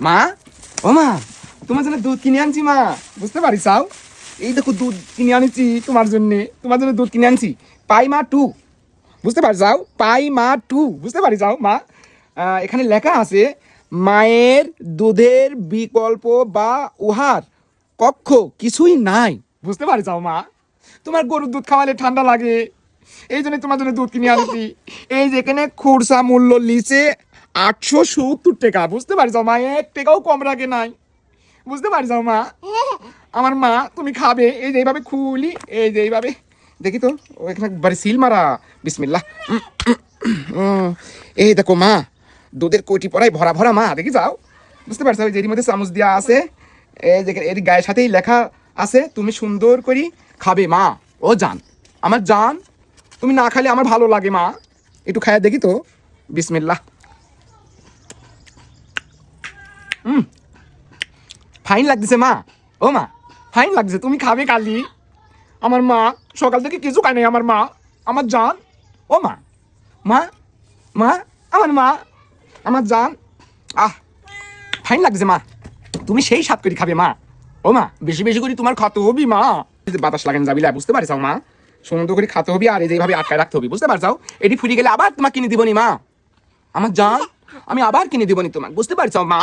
মা? ও মা, তোমার জন্য দুধ কিনে আনছি মা। বুঝতে পারি চাও? এই দেখো দুধ কিনে আনছি তোমার জন্য তোমার জন্য দুধ কিনে আনছি। পাই মা টু। বুঝতে পারি যাও পাই মা টু। বুঝতে পারি যাও মা? এখানে লেখা আছে, মায়ের দুধের বিকল্প বা উহার কক্ষ কিছুই নাই। বুঝতে পারি যাও মা? তোমার গরুর দুধ খাওয়ালে ঠান্ডা লাগে। এই জন্য তোমার জন্য দুধ কিনে আনছি। এই যেখানে খুরসা মূল্য লিচে আটশো সত্তর টাকা। বুঝতে পারি যাও মা, এক টাকাও কম রাখে নাই। বুঝতে পারি যাও মা, আমার মা তুমি খাবে, এই যে এইভাবে খুলি, এই যে এইভাবে। দেখি তো এখানে বাড়ি সিল মারা। বিসমিল্লা এই দেখো মা, দুধের কোটি পড়াই ভরা ভরা মা, দেখি যাও। বুঝতে পারছ ওই যে মধ্যে চামচ দেওয়া আছে। এই যে এর গায়ের সাথেই লেখা আছে, তুমি সুন্দর করে খাবে মা। ও জান, আমার জান, তুমি না খালে আমার ভালো লাগে মা। একটু খায়া দেখি তো। বিসমিল্লাহ। হুম ফাইন লাগতেছে মা। ও মা ফাইন লাগছে তুমি খাবে কালি আমার মা, সকাল থেকে কিছু খায় নাই আমার মা, আমার জান। ও মা মা মা, আমার মা, আমার জান। আহ ফাইন লাগছে মা। তুমি সেই স্বাদ করে খাবে মা। ও মা, বেশি বেশি করে তোমার খাতে হবি মা। বাতাস লাগান যাবি বুঝতে পারিস মা। সুন্দর করে খাতে হবি আর এই এইভাবে আটকায় রাখতে হবে, বুঝতে পারছাও? এটি ফুরিয়ে গেলে আবার তোমাকে কিনে দিবনি মা। আমার জান, আমি আবার কিনে দিবনি তোমাকে, বুঝতে পারছ মা?